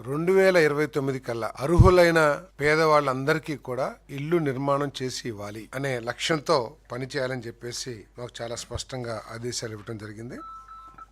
రెండు వేల ఇరవై తొమ్మిది కల్లా అర్హులైన పేదవాళ్ళందరికీ కూడా ఇల్లు నిర్మాణం చేసి ఇవ్వాలి అనే లక్ష్యంతో పనిచేయాలని చెప్పేసి మాకు చాలా స్పష్టంగా ఆదేశాలు ఇవ్వడం జరిగింది.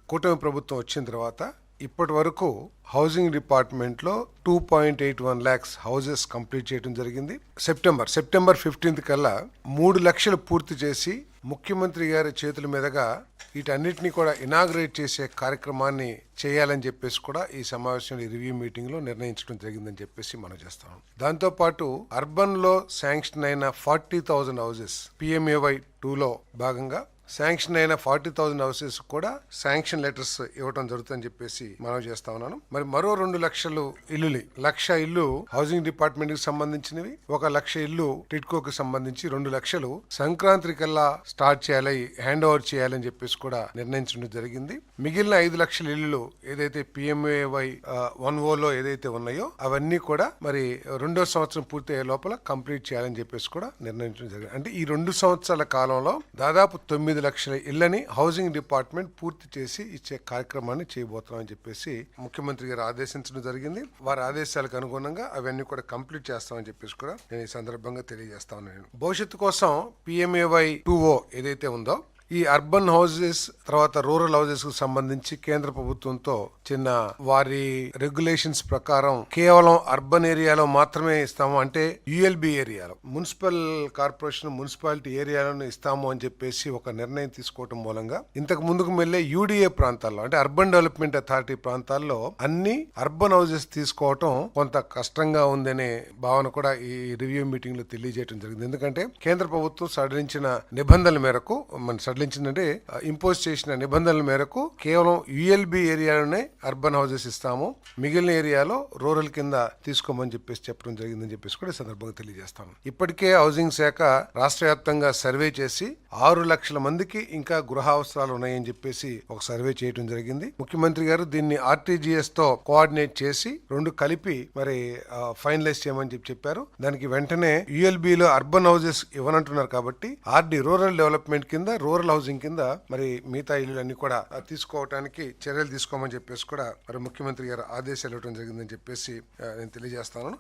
కూటమి ప్రభుత్వం వచ్చిన తర్వాత ఇప్పటి వరకు హౌసింగ్ డిపార్ట్మెంట్లో two point eight one lakhs houses complete చేయడం జరిగింది. సెప్టెంబర్ సెప్టెంబర్ ఫిఫ్టీన్త్ కల్లా మూడు లక్షలు పూర్తి చేసి ముఖ్యమంత్రి గారి చేతుల మీదుగా వీటన్నిటిని కూడా ఇనాగ్రేట్ చేసే కార్యక్రమాన్ని చేయాలని చెప్పేసి కూడా ఈ సమావేశంలో రివ్యూ మీటింగ్లో నిర్ణయించడం జరిగిందని చెప్పేసి మనం చేస్తాం దాంతోపాటు అర్బన్లో శాంక్షన్ అయిన ఫార్టీ థౌజండ్ హౌసెస్ పిఎంఏవై టూలో భాగంగా శాంక్షన్ అయిన ఫార్టీ థౌసండ్ హౌసెస్ కూడా శాంక్షన్ లెటర్స్ ఇవ్వడం జరుగుతుందని చెప్పేసి మనం చేస్తా ఉన్నాను. మరి మరో రెండు లక్షలు ఇల్లులు. లక్ష ఇల్లు హౌసింగ్ డిపార్ట్మెంట్కి సంబంధించినవి ఒక లక్ష ఇల్లు టిట్కోకి సంబంధించి రెండు లక్షలు సంక్రాంతి కల్లా స్టార్ట్ చేయాలి హ్యాండ్ ఓవర్ చేయాలని చెప్పేసి కూడా నిర్ణయించడం జరిగింది. మిగిలిన ఐదు లక్షల ఇల్లు ఏదైతే పిఎంఏవై వన్ ఓలో ఏదైతే ఉన్నాయో అవన్నీ కూడా మరి రెండో సంవత్సరం పూర్తి అయ్యే లోపల కంప్లీట్ చేయాలని చెప్పేసి కూడా నిర్ణయించడం జరిగింది. అంటే ఈ రెండు సంవత్సరాల కాలంలో దాదాపు తొమ్మిది లక్షల ఇళ్ళని హౌసింగ్ డిపార్ట్మెంట్ పూర్తి చేసి ఇచ్చే కార్యక్రమాన్ని చేయబోతున్నామని చెప్పేసి ముఖ్యమంత్రి గారు ఆదేశించడం జరిగింది. వారి ఆదేశాలకు అనుగుణంగా అవన్నీ కూడా కంప్లీట్ చేస్తామని చెప్పేసి కూడా నేను ఈ సందర్భంగా తెలియజేస్తాను నేను భవిష్యత్తు కోసం పిఎంఏవై టూ ఓ ఏదైతే ఉందో ఈ అర్బన్ హౌసెస్ తర్వాత రూరల్ హౌసెస్కు సంబంధించి కేంద్ర ప్రభుత్వంతో చిన్న వారి రెగ్యులేషన్స్ ప్రకారం కేవలం అర్బన్ ఏరియాలో మాత్రమే ఇస్తాము. అంటే యుఎల్బి ఏరియాలో మున్సిపల్ కార్పొరేషన్ మున్సిపాలిటీ ఏరియాలను ఇస్తాము అని చెప్పేసి ఒక నిర్ణయం తీసుకోవటం మూలంగా ఇంతకు ముందుకు వెళ్ళే యూడిఏ ప్రాంతాల్లో అంటే అర్బన్ డెవలప్మెంట్ అథారిటీ ప్రాంతాల్లో అన్ని అర్బన్ హౌసెస్ తీసుకోవటం కొంత కష్టంగా ఉందనే భావన కూడా ఈ రివ్యూ మీటింగ్లో తెలియజేయడం జరిగింది. ఎందుకంటే కేంద్ర ప్రభుత్వం సడలించిన నిబంధనల మేరకు మన సడలించిందంటే ఇంపోజ్ చేసిన నిబంధనల మేరకు కేవలం యుఎల్బి ఏరియాలోనే అర్బన్ హౌసెస్ ఇస్తాము. మిగిలిన ఏరియాలో రూరల్ కింద తీసుకోమని చెప్పేసి చెప్పడం జరిగిందని చెప్పేసి కూడా సందర్భంగా తెలియజేస్తాను. ఇప్పటికే హౌసింగ్ శాఖ రాష్ట్ర వ్యాప్తంగా సర్వే చేసి ఆరు లక్షల మందికి ఇంకా గృహ అవసరాలు ఉన్నాయని చెప్పేసి ఒక సర్వే చేయడం జరిగింది. ముఖ్యమంత్రి గారు దీన్ని ఆర్టీజీఎస్తో కోఆర్డినేట్ చేసి రెండు కలిపి మరి ఫైనలైజ్ చేయమని చెప్పి చెప్పారు. దానికి వెంటనే యుఎల్బిలో అర్బన్ హౌసెస్ ఇవ్వనంటున్నారు కాబట్టి ఆర్డి రూరల్ డెవలప్మెంట్ కింద రూరల్ హౌసింగ్ కింద మరి మిగతా ఇల్లులన్నీ కూడా తీసుకోవటానికి చర్యలు తీసుకోమని చెప్పేసి కూడా మరి ముఖ్యమంత్రి గారు ఆదేశాలు ఇవ్వడం జరిగిందని చెప్పేసి నేను తెలియజేస్తాను.